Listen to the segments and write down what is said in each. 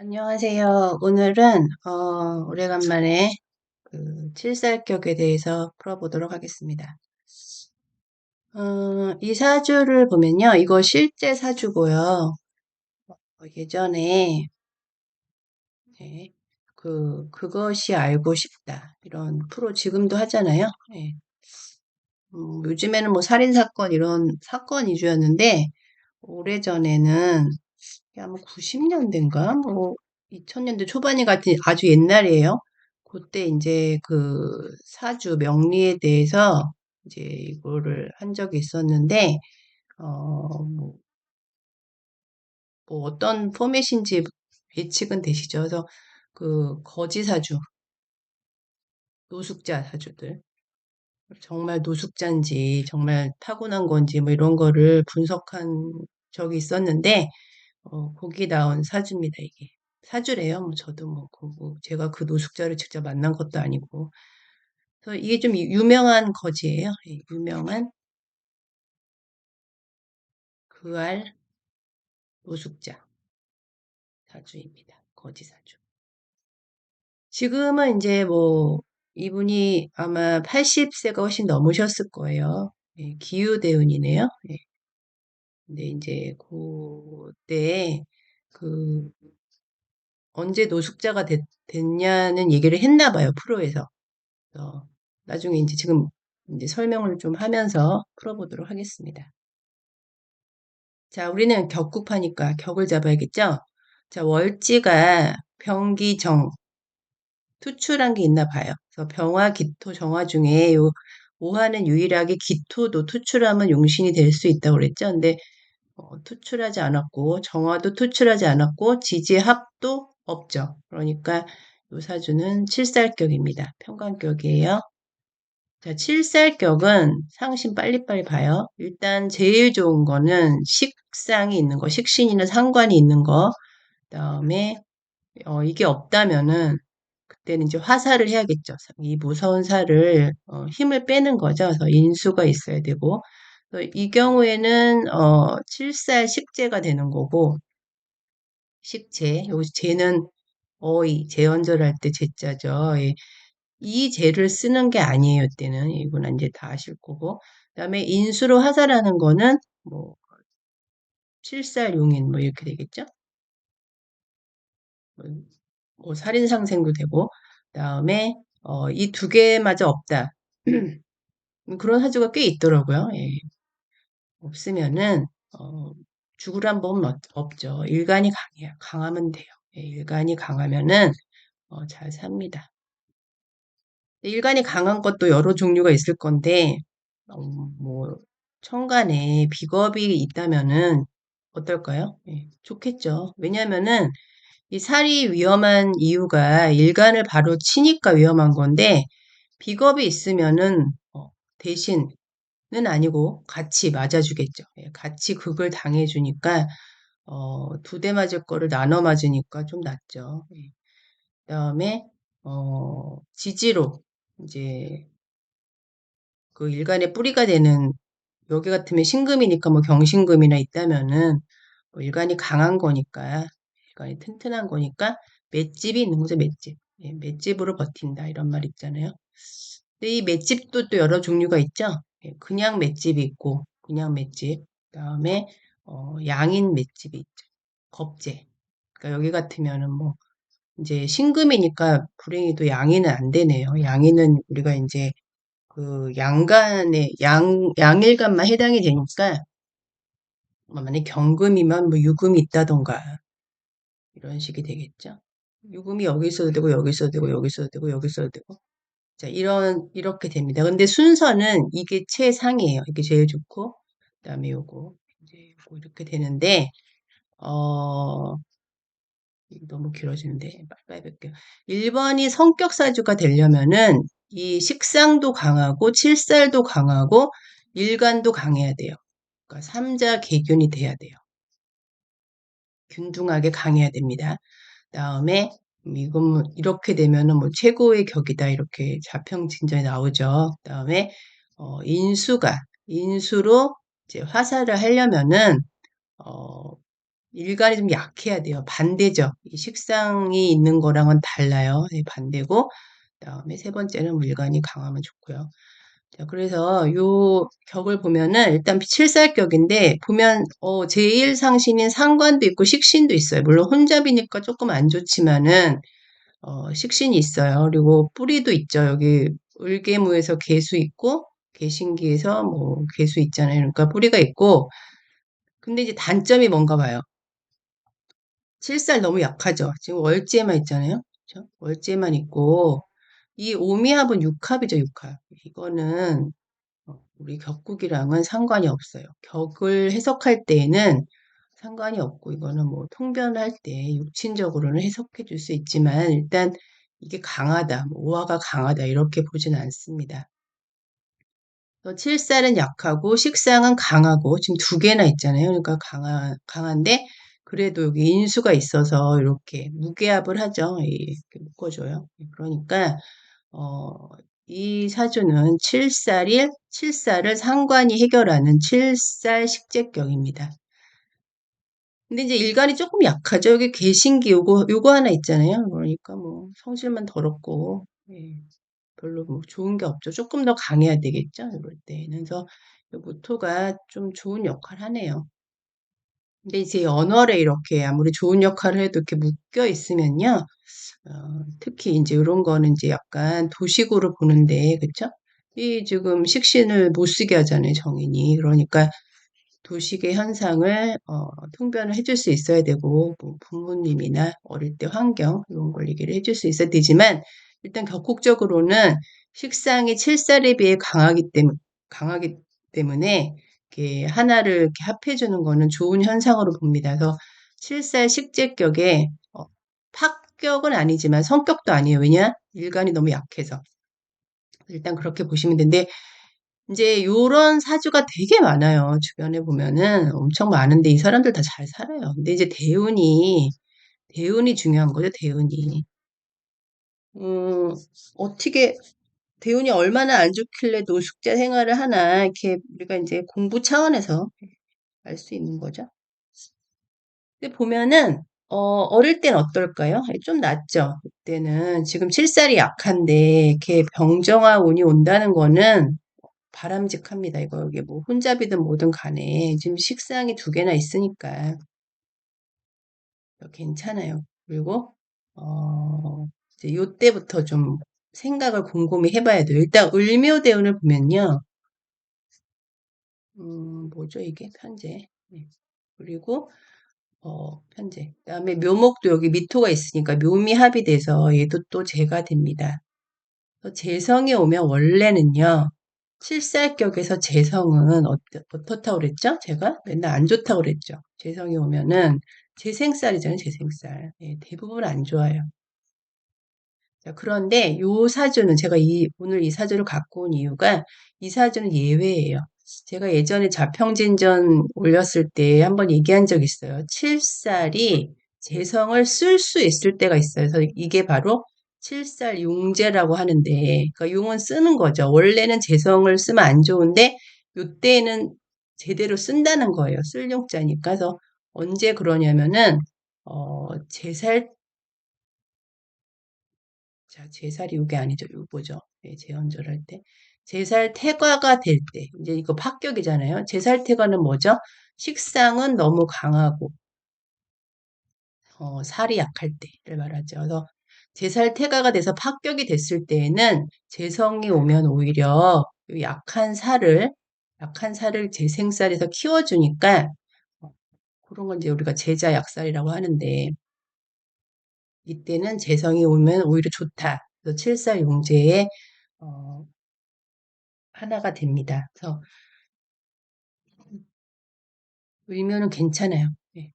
안녕하세요. 오늘은 어, 오래간만에 그 칠살격에 대해서 풀어보도록 하겠습니다. 어, 이 사주를 보면요. 이거 실제 사주고요. 어, 예전에 네, 그 그것이 알고 싶다 이런 프로 지금도 하잖아요. 네. 음, 요즘에는 뭐 살인 사건 이런 사건 위주였는데 오래 전에는 아마 90년대인가 뭐 2000년대 초반이 같은 아주 옛날이에요. 그때 이제 그 사주 명리에 대해서 이제 이거를 한 적이 있었는데 어 뭐 뭐 어떤 포맷인지 예측은 되시죠. 그래서 그 거지 사주, 노숙자 사주들 정말 노숙자인지 정말 타고난 건지 뭐 이런 거를 분석한 적이 있었는데 어, 거기 나온 사주입니다, 이게. 사주래요. 뭐 저도 뭐, 그, 뭐 제가 그 노숙자를 직접 만난 것도 아니고. 그래서 이게 좀 유명한 거지예요. 예, 유명한 그알 노숙자 사주입니다. 거지 사주. 지금은 이제 뭐 이분이 아마 80세가 훨씬 넘으셨을 거예요. 예, 기후 대운이네요. 예. 근데 이제 그때 그 언제 노숙자가 됐, 됐냐는 얘기를 했나 봐요, 프로에서. 어, 나중에 이제 지금 이제 설명을 좀 하면서 풀어 보도록 하겠습니다. 자, 우리는 격국파니까 격을 잡아야겠죠? 자, 월지가 병기정, 투출한 게 있나 봐요. 그래서 병화, 기토, 정화 중에 요 오화는 유일하게 기토도 투출하면 용신이 될 수 있다고 그랬죠. 근데 어, 투출하지 않았고 정화도 투출하지 않았고 지지합도 없죠. 그러니까 요 사주는 칠살격입니다. 평관격이에요. 자, 칠살격은 상신 빨리빨리 봐요. 일단 제일 좋은 거는 식상이 있는 거, 식신이나 상관이 있는 거. 그다음에 어, 이게 없다면은 그때는 이제 화살을 해야겠죠. 이 무서운 살을 어, 힘을 빼는 거죠. 그래서 인수가 있어야 되고 이 경우에는 어, 칠살 식재가 되는 거고 식재 여기 재는 어이 재언절할 때 재자죠. 예. 이 재를 쓰는 게 아니에요. 때는 이건 이제 다 아실 거고 그다음에 인수로 화살하는 거는 뭐 칠살 용인 뭐 이렇게 되겠죠. 뭐, 뭐 살인상생도 되고 그다음에 어, 이 두 개마저 없다. 그런 사주가 꽤 있더라고요. 예. 없으면은 어, 죽으란 법은 없죠. 일간이 강해요. 강하면 돼요. 예, 일간이 강하면은 어, 잘 삽니다. 일간이 강한 것도 여러 종류가 있을 건데 어, 뭐 천간에 비겁이 있다면은 어떨까요? 예, 좋겠죠. 왜냐면은 이 살이 위험한 이유가 일간을 바로 치니까 위험한 건데 비겁이 있으면은 어, 대신 는 아니고 같이 맞아주겠죠. 예, 같이 극을 당해주니까 어, 두대 맞을 거를 나눠 맞으니까 좀 낫죠. 예. 그다음에 어, 지지로 이제 그 일간의 뿌리가 되는 여기 같으면 신금이니까 뭐 경신금이나 있다면은 뭐 일간이 강한 거니까 일간이 튼튼한 거니까 맷집이 있는 거죠 맷집. 예, 맷집으로 버틴다 이런 말 있잖아요. 근데 이 맷집도 또 여러 종류가 있죠. 예, 그냥 맷집이 있고 그냥 맷집 그다음에 어, 양인 맷집이 있죠. 겁재. 그러니까 여기 같으면은 뭐 이제 신금이니까 불행히도 양인은 안 되네요. 양인은 우리가 이제 그 양간에 양 양일간만 해당이 되니까 뭐 만약 경금이면 뭐 유금이 있다던가 이런 식이 되겠죠. 유금이 여기 있어도 되고 여기 있어도 되고 여기 있어도 되고 여기 있어도 되고 자, 이런, 이렇게 됩니다. 근데 순서는 이게 최상이에요. 이게 제일 좋고, 그 다음에 요거, 이제 요거 이렇게 되는데, 어, 너무 길어지는데, 빨리 볼게요. 1번이 성격사주가 되려면은, 이 식상도 강하고, 칠살도 강하고, 일간도 강해야 돼요. 그러니까 삼자 개균이 돼야 돼요. 균등하게 강해야 됩니다. 다음에 이건 뭐 이렇게 되면은 뭐 최고의 격이다 이렇게 자평 진전이 나오죠. 그다음에 어, 인수가 인수로 이제 화살을 하려면은 어, 일간이 좀 약해야 돼요. 반대죠. 이 식상이 있는 거랑은 달라요. 네, 반대고 그다음에 세 번째는 물간이 강하면 좋고요. 자, 그래서 요 격을 보면은 일단 칠살격인데 보면 어, 제1상신인 상관도 있고 식신도 있어요. 물론 혼잡이니까 조금 안 좋지만은 어, 식신이 있어요. 그리고 뿌리도 있죠. 여기 을계무에서 개수 있고 개신기에서 뭐 개수 있잖아요. 그러니까 뿌리가 있고 근데 이제 단점이 뭔가 봐요. 칠살 너무 약하죠. 지금 월제만 있잖아요. 그렇죠? 월제만 있고 이 오미합은 육합이죠, 육합. 이거는 어, 우리 격국이랑은 상관이 없어요. 격을 해석할 때에는 상관이 없고 이거는 뭐 통변할 때 육친적으로는 해석해 줄 수 있지만 일단 이게 강하다, 뭐 오화가 강하다 이렇게 보진 않습니다. 칠살은 약하고 식상은 강하고 지금 두 개나 있잖아요. 그러니까 강한 강한데 그래도 여기 인수가 있어서 이렇게 무게합을 하죠. 이렇게 묶어줘요. 그러니까 어, 이 사주는 칠살일 칠살을 상관이 해결하는 칠살 식재격입니다. 근데 이제 일간이 조금 약하죠. 여기 개신기 요거 요거 하나 있잖아요. 그러니까 뭐 성질만 더럽고 예, 별로 뭐 좋은 게 없죠. 조금 더 강해야 되겠죠. 이럴 때는 그래서 모토가 좀 좋은 역할 하네요. 근데 이제 언어를 이렇게 아무리 좋은 역할을 해도 이렇게 묶여 있으면요. 어, 특히 이제 이런 거는 이제 약간 도식으로 보는데, 그쵸? 이 지금 식신을 못 쓰게 하잖아요, 정인이. 그러니까 도식의 현상을 어, 통변을 해줄 수 있어야 되고 뭐 부모님이나 어릴 때 환경 이런 걸 얘기를 해줄 수 있어야 되지만 일단 격국적으로는 식상이 칠살에 비해 강하기 때문에 강하기 때문에 이렇게 하나를 이렇게 합해주는 거는 좋은 현상으로 봅니다. 그래서 칠살 식재격에 어, 팍격은 아니지만 성격도 아니에요. 왜냐? 일간이 너무 약해서. 일단 그렇게 보시면 되는데 이제 요런 사주가 되게 많아요. 주변에 보면은 엄청 많은데 이 사람들 다 잘 살아요. 근데 이제 대운이 대운이 중요한 거죠. 대운이. 음, 어떻게 대운이 얼마나 안 좋길래 노숙자 생활을 하나 이렇게 우리가 이제 공부 차원에서 알 수 있는 거죠. 근데 보면은 어, 어릴 땐 어떨까요? 좀 낫죠. 그때는 지금 칠살이 약한데 이렇게 병정화 운이 온다는 거는 바람직합니다. 이거 이게 뭐 혼잡이든 뭐든 간에 지금 식상이 두 개나 있으니까 괜찮아요. 그리고 어 이제 요 때부터 좀 생각을 곰곰이 해봐야 돼요. 일단 을묘대운을 보면요. 음 뭐죠 이게 편제. 네. 그리고 어 편제. 그다음에 묘목도 여기 미토가 있으니까 묘미 합이 돼서 얘도 또 재가 됩니다. 재성이 오면 원래는요. 칠살격에서 재성은 어, 어떻다고 그랬죠? 제가 맨날 안 좋다고 그랬죠. 재성이 오면은 재생살이잖아요. 재생살. 네, 대부분 안 좋아요. 자, 그런데 요 사주는 제가 이 오늘 이 사주를 갖고 온 이유가 이 사주는 예외예요. 제가 예전에 자평진전 올렸을 때 한번 얘기한 적 있어요. 칠살이 재성을 쓸 수 있을 때가 있어요. 그래서 이게 바로 칠살 용제라고 하는데 그러니까 용은 쓰는 거죠. 원래는 재성을 쓰면 안 좋은데 요때는 제대로 쓴다는 거예요. 쓸 용자니까. 그래서 언제 그러냐면은 어, 제살 자, 제살이 요게 아니죠. 요거죠. 네, 재연절할 때. 제살 태과가 될 때. 이제 이거 합격이잖아요. 제살 태과는 뭐죠? 식상은 너무 강하고 어, 살이 약할 때를 말하죠. 그래서 제살 태가가 돼서 합격이 됐을 때에는 재성이 오면 오히려 약한 살을 약한 살을 재생살에서 키워주니까 어, 그런 건 이제 우리가 제자 약살이라고 하는데 이때는 재성이 오면 오히려 좋다. 그래서 칠살 용제의 어, 하나가 됩니다. 그래서 을묘는 괜찮아요. 네.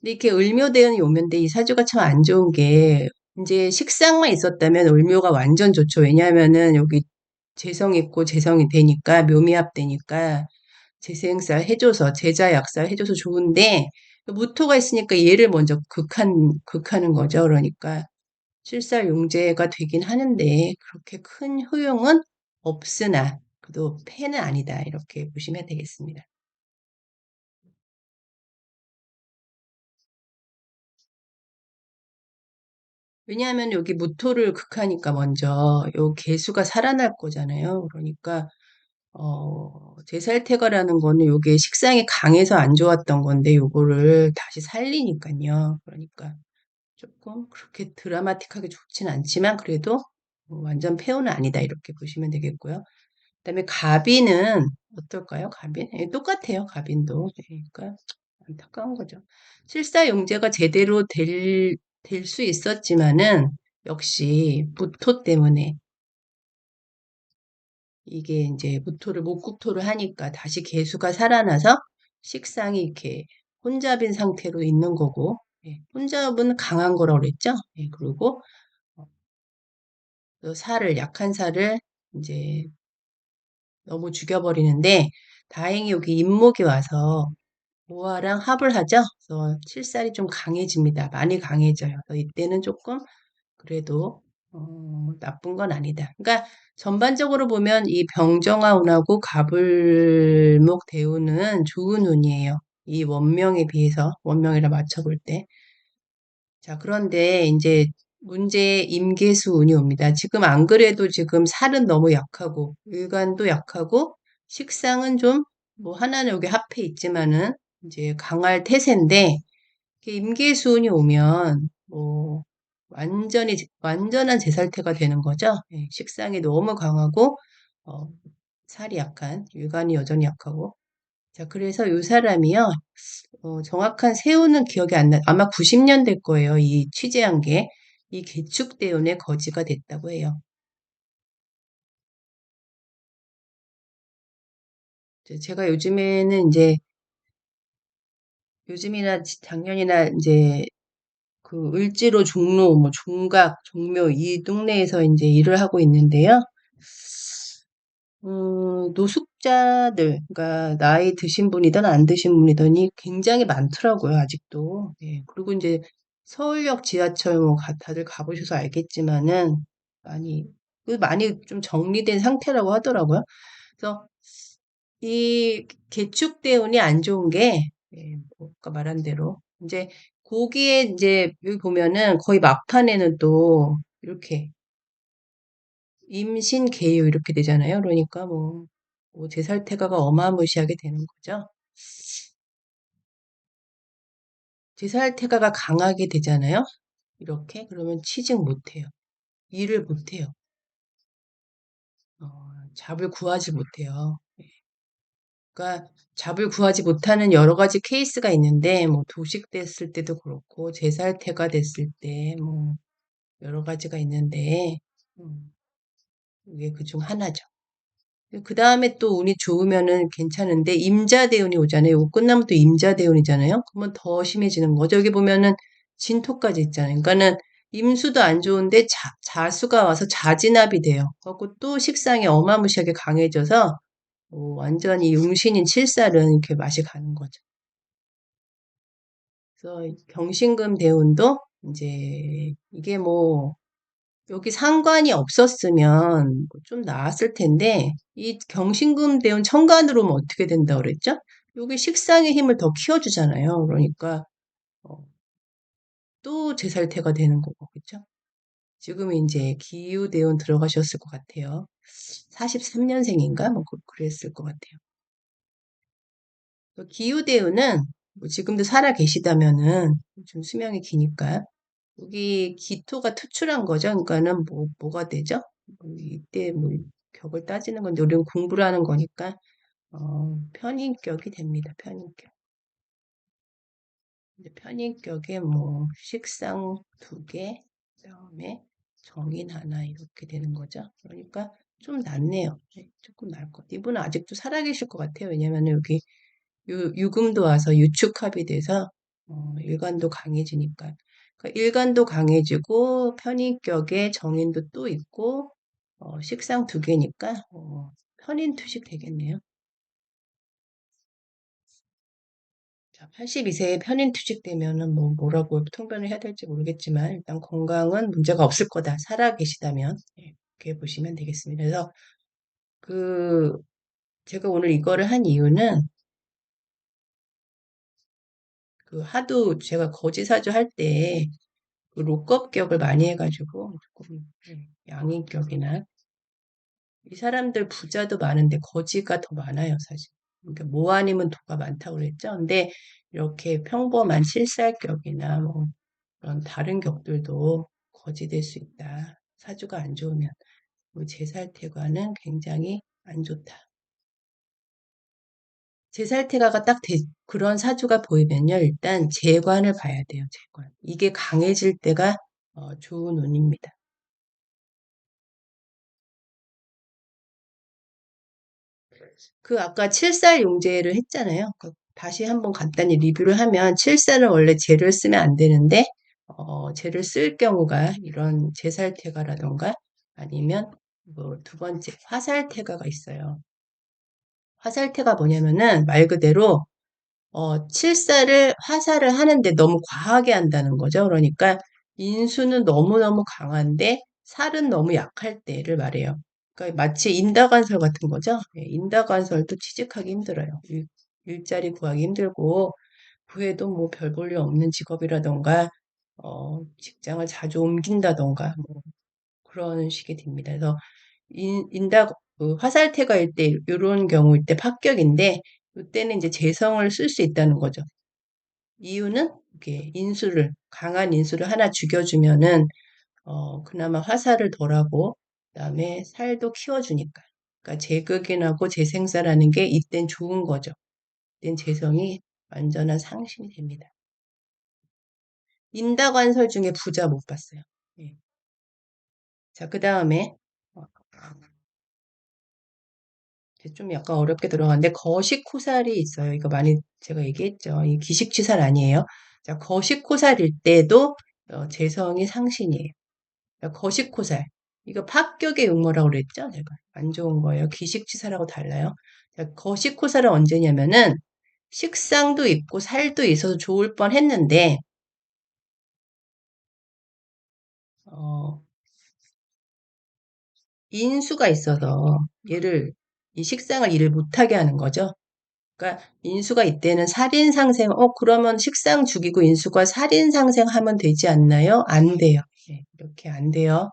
근데 이렇게 을묘대운이 오면데 이 사주가 참 안 좋은 게 이제 식상만 있었다면 을묘가 완전 좋죠. 왜냐하면은 여기 재성 있고 재성이 되니까 묘미합 되니까 재생살 해줘서 제자 약살 해줘서 좋은데 그 무토가 있으니까 얘를 먼저 극한, 극하는 음. 거죠. 그러니까 실사 용제가 되긴 하는데 그렇게 큰 효용은 없으나 그래도 폐는 아니다. 이렇게 보시면 되겠습니다. 왜냐하면 여기 무토를 극하니까 먼저 요 개수가 살아날 거잖아요. 그러니까 어, 제살태가라는 거는 요게 식상이 강해서 안 좋았던 건데 요거를 다시 살리니까요. 그러니까 조금 그렇게 드라마틱하게 좋진 않지만 그래도 완전 폐호는 아니다 이렇게 보시면 되겠고요. 그다음에 가비는 어떨까요? 가빈? 예, 똑같아요. 가빈도. 예, 그러니까 안타까운 거죠. 실사 용제가 제대로 될, 될 수 있었지만은 역시 무토 때문에 이게 이제 무토를 목국토를 하니까 다시 개수가 살아나서 식상이 이렇게 혼잡인 상태로 있는 거고 예, 혼잡은 강한 거라고 그랬죠. 예, 그리고 어, 살을 약한 살을 이제 너무 죽여버리는데 다행히 여기 임목이 와서 모아랑 합을 하죠. 그래서 칠살이 좀 강해집니다. 많이 강해져요. 이때는 조금 그래도 어, 나쁜 건 아니다. 그러니까 전반적으로 보면 이 병정화 운하고 가불목 대운은 좋은 운이에요. 이 원명에 비해서 원명이라 맞춰볼 때. 자 그런데 이제 문제 임계수 운이 옵니다. 지금 안 그래도 지금 살은 너무 약하고 일간도 약하고 식상은 좀 뭐 하나는 여기 합해 있지만은 이제 강할 태세인데 임계수 운이 오면 뭐 완전히 완전한 제살태가 되는 거죠. 예, 식상이 너무 강하고 어, 살이 약한 일간이 여전히 약하고 자 그래서 이 사람이요 어, 정확한 세우는 기억이 안 나. 아마 90년 될 거예요. 이 취재한 게 이 개축 대운의 거지가 됐다고 해요. 제가 요즘에는 이제 요즘이나 작년이나 이제 그 을지로 종로, 뭐 종각, 종묘 이 동네에서 이제 일을 하고 있는데요. 음, 노숙자들, 그러니까 나이 드신 분이든 안 드신 분이든이 굉장히 많더라고요, 아직도. 예, 그리고 이제 서울역 지하철 뭐 가- 다들 가보셔서 알겠지만은 많이 그 많이 좀 정리된 상태라고 하더라고요. 그래서 이 개축 대운이 안 좋은 게 예, 뭐 아까 말한 대로 이제 거기에 이제 여기 보면은 거의 막판에는 또 이렇게 임신 계유 이렇게 되잖아요. 그러니까 뭐, 뭐 제살태가가 어마무시하게 되는 거죠. 제살태가가 강하게 되잖아요. 이렇게 그러면 취직 못해요. 일을 못해요. 어, 잡을 구하지 못해요. 그러니까 잡을 구하지 못하는 여러 가지 케이스가 있는데 뭐 도식됐을 때도 그렇고 제살태가 됐을 때 뭐 여러 가지가 있는데 음, 이게 그 중 하나죠. 그 다음에 또 운이 좋으면은 괜찮은데 임자대운이 오잖아요. 이거 끝나면 또 임자대운이잖아요. 그러면 더 심해지는 거죠. 여기 보면은 진토까지 있잖아요. 그러니까는 임수도 안 좋은데 자, 자수가 와서 자진압이 돼요. 그래갖고 또 식상이 어마무시하게 강해져서 어, 완전히 용신인 칠살은 이렇게 맛이 가는 거죠. 그래서 경신금 대운도 이제 이게 뭐 여기 상관이 없었으면 좀 나았을 텐데 이 경신금 대운 천간으로 오면 어떻게 된다 그랬죠? 여기 식상의 힘을 더 키워주잖아요. 그러니까 어, 또 제살태가 되는 거고 그죠? 지금 이제 기후 대운 들어가셨을 것 같아요. 43년생인가 뭐 그- 그랬을 것 같아요. 기후 대운은 뭐 지금도 살아 계시다면은 좀 수명이 기니까 여기 기토가 투출한 거죠. 그러니까는 뭐 뭐가 되죠? 뭐 이때 뭐 격을 따지는 건데 우리는 공부를 하는 거니까 어, 편인격이 됩니다. 편인격. 편인격에 뭐 식상 두 개, 그다음에 정인 하나 이렇게 되는 거죠. 그러니까 좀 낫네요. 네, 조금 나을 것 같아요. 이분은 아직도 살아계실 것 같아요. 왜냐면 여기 유, 유금도 와서 유축합이 돼서 어, 일관도 강해지니까. 그러니까 일관도 강해지고 편인격에 정인도 또 있고 어, 식상 두 개니까 어, 편인 투식 되겠네요. 자, 82세에 편인 투식되면은 뭐 뭐라고 통변을 해야 될지 모르겠지만 일단 건강은 문제가 없을 거다. 살아 계시다면 예, 이렇게 보시면 되겠습니다. 그래서 그 제가 오늘 이거를 한 이유는 그 하도 제가 거지 사주 할때그 로급격을 많이 해가지고 조금 네, 양인격이나 이 사람들 부자도 많은데 거지가 더 많아요, 사실. 그러니까 모 아니면 도가 많다고 그랬죠. 근데 이렇게 평범한 실살격이나 뭐 그런 다른 격들도 거지될 수 있다. 사주가 안 좋으면 제살태과는 굉장히 안 좋다. 제살태가가 딱 대, 그런 사주가 보이면요. 일단 재관을 봐야 돼요. 재관. 이게 강해질 때가 어, 좋은 운입니다. 그 아까 7살 용제를 했잖아요. 그 다시 한번 간단히 리뷰를 하면 7살은 원래 재를 쓰면 안 되는데 어, 재를 쓸 경우가 이런 제살태가라던가 아니면 뭐 두 번째 화살태가가 있어요. 화살태가 뭐냐면은 말 그대로 어, 칠사를 화살을 하는데 너무 과하게 한다는 거죠. 그러니까 인수는 너무너무 강한데 살은 너무 약할 때를 말해요. 그러니까 마치 인다관설 같은 거죠. 예, 인다관설도 취직하기 힘들어요. 일, 일자리 구하기 힘들고 구해도 뭐 별 볼 일 없는 직업이라던가 어, 직장을 자주 옮긴다던가 뭐 그런 식이 됩니다. 그래서 인, 인다 그 화살태가일 때 이런 경우일 때 합격인데 이때는 이제 재성을 쓸 수 있다는 거죠. 이유는 이렇게 인수를 강한 인수를 하나 죽여주면은 어, 그나마 화살을 덜하고 그다음에 살도 키워주니까. 그러니까 재극인하고 재생사라는 게 이땐 좋은 거죠. 이땐 재성이 완전한 상심이 됩니다. 인다관설 중에 부자 못 봤어요. 네. 자, 그 다음에 어, 좀 약간 어렵게 들어가는데 거식호살이 있어요. 이거 많이 제가 얘기했죠. 이 기식치살 아니에요. 자, 거식호살일 때도 어, 재성이 상신이에요. 거식호살. 이거 합격의 용모라고 그랬죠? 제가 안 좋은 거예요. 기식치살하고 달라요. 자, 거식호살은 언제냐면은 식상도 있고 살도 있어서 좋을 뻔 했는데 어, 인수가 있어서 얘를 이 식상을 일을 못하게 하는 거죠. 그러니까 인수가 이때는 살인 상생, 어 그러면 식상 죽이고 인수가 살인 상생하면 되지 않나요? 안 돼요. 네, 이렇게 안 돼요.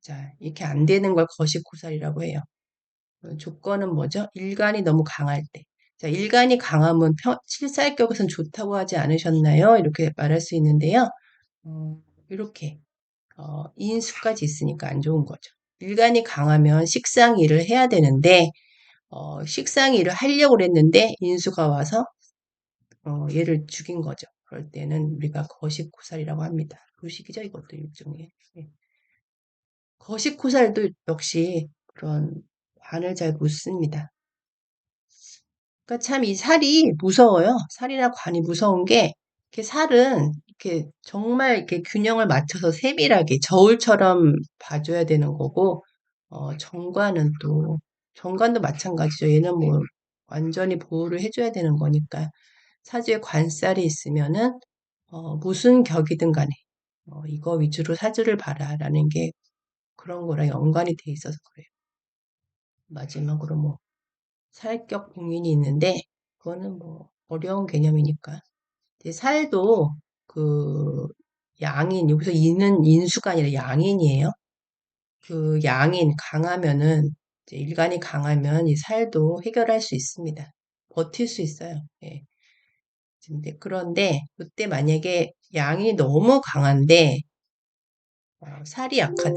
자, 이렇게 안 되는 걸 거식고살이라고 해요. 어, 조건은 뭐죠? 일간이 너무 강할 때. 자, 일간이 강하면 평, 칠살격에선 좋다고 하지 않으셨나요? 이렇게 말할 수 있는데요. 어, 이렇게 어, 인수까지 있으니까 안 좋은 거죠. 일간이 강하면 식상 일을 해야 되는데 어, 식상 일을 하려고 그랬는데 인수가 와서 어, 얘를 죽인 거죠. 그럴 때는 우리가 거식고살이라고 합니다. 도식이죠 이것도 일종의. 네. 거식고살도 역시 그런 관을 잘 못 씁니다. 그러니까 참 이 살이 무서워요. 살이나 관이 무서운 게 이렇게 살은 이렇게 정말 이렇게 균형을 맞춰서 세밀하게 저울처럼 봐줘야 되는 거고 어, 정관은 또 정관도 마찬가지죠. 얘는 뭐 완전히 보호를 해줘야 되는 거니까 사주에 관살이 있으면은 어, 무슨 격이든 간에 어, 이거 위주로 사주를 봐라 라는 게 그런 거랑 연관이 돼 있어서 그래요. 마지막으로 뭐 살격 공인이 있는데 그거는 뭐 어려운 개념이니까. 살도 그 양인 여기서 인은 인수가 아니라 양인이에요. 그 양인 강하면은 일간이 강하면 이 살도 해결할 수 있습니다. 버틸 수 있어요. 예. 그런데 그때 만약에 양이 너무 강한데 어, 살이 약하다.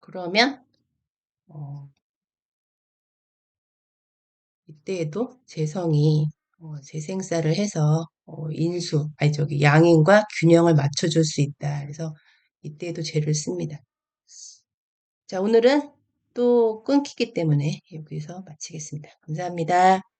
그러면 어, 이때에도 재성이 어, 재생살을 해서 어, 인수, 아니 저기 양인과 균형을 맞춰줄 수 있다. 그래서 이때에도 죄를 씁니다. 자, 오늘은 또 끊기기 때문에 여기서 마치겠습니다. 감사합니다.